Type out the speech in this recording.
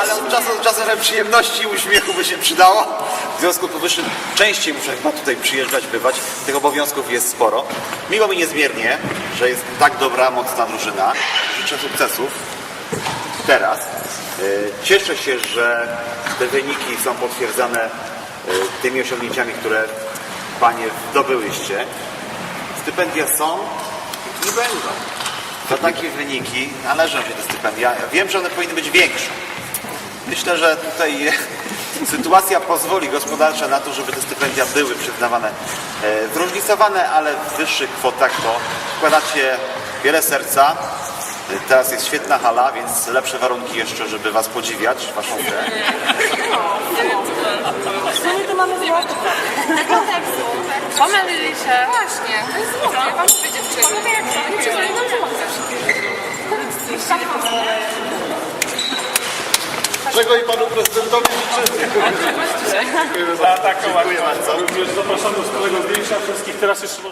Ale od czasu do czasu trochę przyjemności i uśmiechu by się przydało. W związku z powyższym częściej muszę chyba tutaj przyjeżdżać, bywać. Tych obowiązków jest sporo. Miło mi niezmiernie, że jest tak dobra, mocna drużyna. Życzę sukcesów. Teraz. Y, Cieszę się, że te wyniki są potwierdzane y, tymi osiągnięciami, które Panie zdobyłyście. Stypendia są i będą. Za takie wyniki należą się te stypendia. Ja wiem, że one powinny być większe. Myślę, że tutaj sytuacja pozwoli gospodarcza na to, żeby te stypendia były przyznawane e, zróżnicowane, ale w wyższych kwotach, bo wkładacie wiele serca. E, Teraz jest świetna hala, więc lepsze warunki jeszcze, żeby Was podziwiać, Waszą grę. My tu mamy złoto. Pomylili się. Właśnie, to jest złoto. Ja wam Czego i panu prezydentowi życzymy. Za taką Dziękuję akcję. bardzo. Również zapraszamy do wspólnego zdjęcia wszystkich. Teraz jeszcze.